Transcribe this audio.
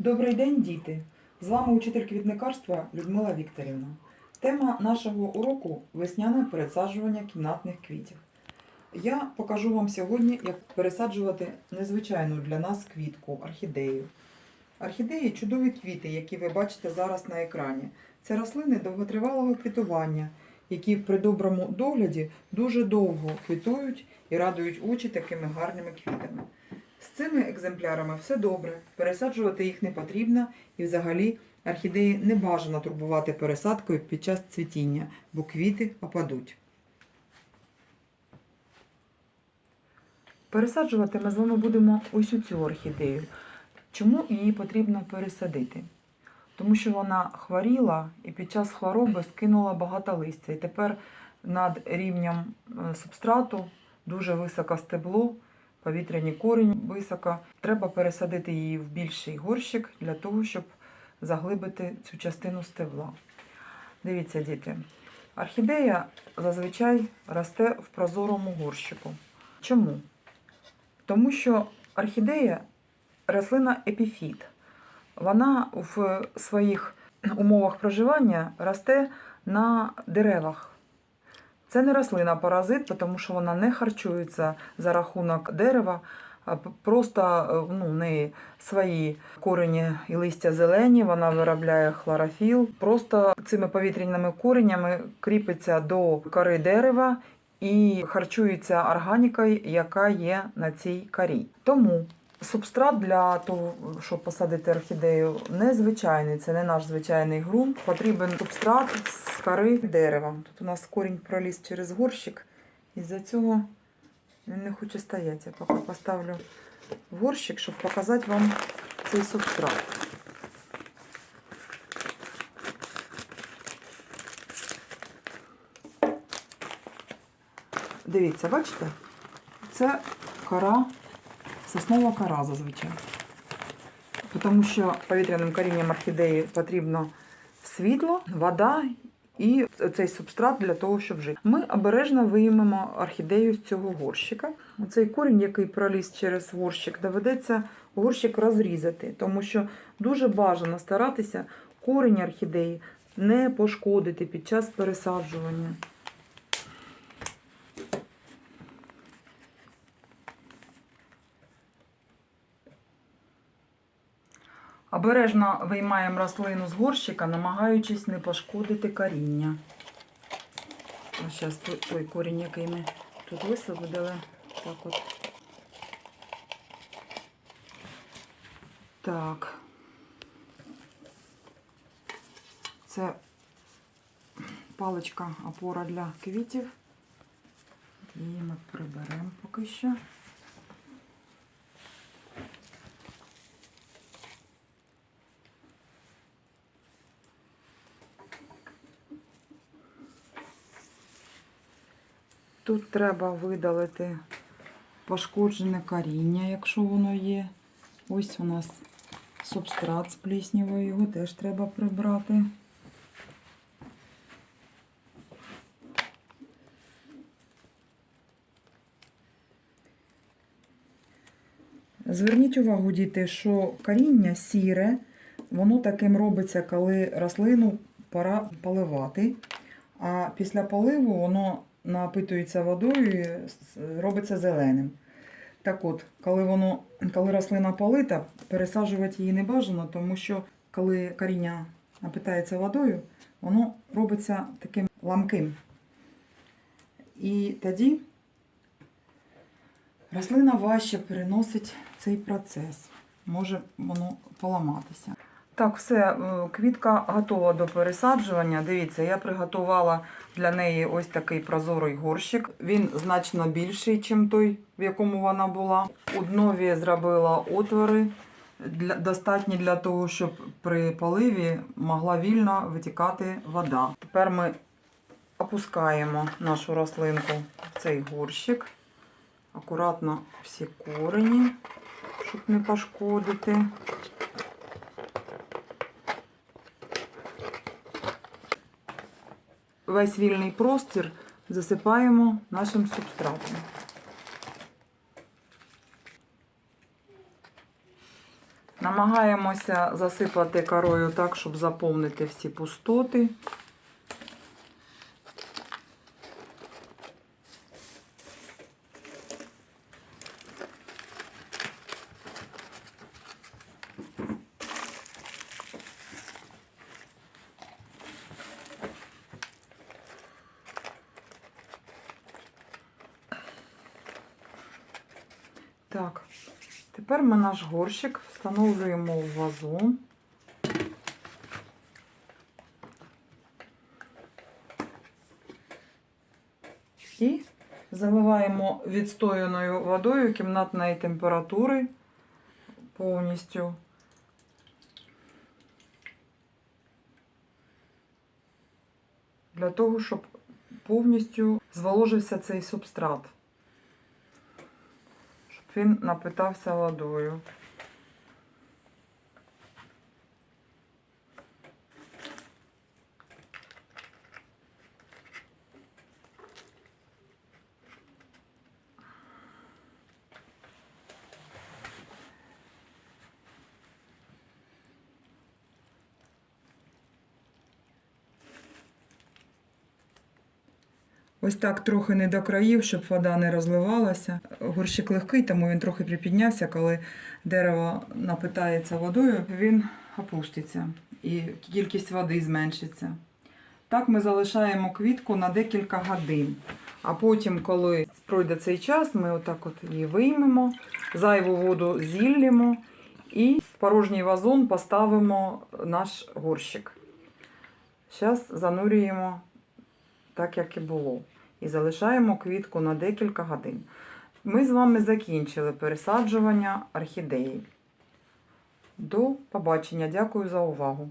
Добрий день, діти! З вами учитель квітникарства Людмила Вікторівна. Тема нашого уроку весняне пересаджування кімнатних квітів. Я покажу вам сьогодні, як пересаджувати незвичайну для нас квітку орхідею. Орхідеї чудові квіти, які ви бачите зараз на екрані. Це рослини довготривалого квітування, які при доброму догляді дуже довго квітують і радують очі такими гарними квітами. З цими екземплярами все добре, пересаджувати їх не потрібно і взагалі орхідеї не бажано турбувати пересадкою під час цвітіння, бо квіти опадуть. Пересаджувати ми з вами будемо ось у цю орхідею. Чому її потрібно пересадити? Тому що вона хворіла і під час хвороби скинула багато листя. І тепер над рівнем е, субстрату дуже високе стебло, повітряний корінь високо. Треба пересадити її в більший горщик для того, щоб заглибити цю частину стебла. Дивіться, діти. Орхідея зазвичай росте в прозорому горщику. Чому? Тому що орхідея рослина епіфіт. Вона в своїх умовах проживання росте на деревах. Це не рослина паразит, тому що вона не харчується за рахунок дерева, просто е, ну, в неї свої корені і листя зелені, вона виробляє хлорофіл. Просто цими повітряними коренями кріпиться до кори дерева і харчується органікою, яка є на цій корі. Тому субстрат для того, щоб посадити орхідею, незвичайний, це не наш звичайний ґрунт. Потрібен субстрат з кори дерева. Тут у нас корінь проліз через горщик, і з-за цього він не хоче стояти. Я поки поставлю горщик, щоб показати вам цей субстрат. Дивіться, бачите? Це кора, соснова кора зазвичай. Тому що повітряним корінням орхідеї потрібно світло, вода і цей субстрат для того, щоб жити. Ми обережно виймемо орхідею з цього горщика. Оцей корінь, який проліз через горщик, доведеться горщик розрізати, тому що дуже бажано старатися корінь орхідеї не пошкодити під час пересаджування. Обережно виймаємо рослину з горщика, намагаючись не пошкодити коріння. Ось зараз той, той корінь, який ми тут висадили. Так от. Так. Це паличка опора для квітів. Її ми приберемо поки що. Тут треба видалити пошкоджене коріння, якщо воно є. Ось у нас субстрат з пліснявою, його теж треба прибрати. Зверніть увагу, діти, що коріння сіре, воно таким робиться, коли рослину пора поливати. А після поливу воно напитується водою і робиться зеленим. Так от, коли воно, коли рослина полита, пересаджувати її не бажано, тому що коли коріння напитається водою, воно робиться таким ламким. І тоді рослина важче переносить цей процес. Може воно поламатися. Так, все, е, квітка готова до пересаджування. Дивіться, я приготувала для неї ось такий прозорий горщик. Він значно більший, ніж той, в якому вона була. У днові зробила отвори, достатні для того, щоб при поливі могла вільно витікати вода. Тепер ми опускаємо нашу рослинку в цей горщик. Акуратно всі корені, щоб не пошкодити. Весь вільний простір засипаємо нашим субстратом. Намагаємося засипати корою так, щоб заповнити всі пустоти. Так, тепер ми наш горщик встановлюємо в вазон. І заливаємо відстояною водою кімнатної температури повністю. Для того, щоб повністю зволожився цей субстрат він напитався водою. Ось так трохи не до країв, щоб вода не розливалася. Горщик легкий, тому він трохи припіднявся. Коли дерево напитається водою, він опуститься і кількість води зменшиться. Так ми залишаємо квітку на декілька годин. А потім, коли пройде цей час, ми отак от її виймемо, зайву воду зіллємо і в порожній вазон поставимо наш горщик. Зараз занурюємо так, як і було. І залишаємо квітку на декілька годин. Ми з вами закінчили пересаджування орхідеї. До побачення. Дякую за увагу.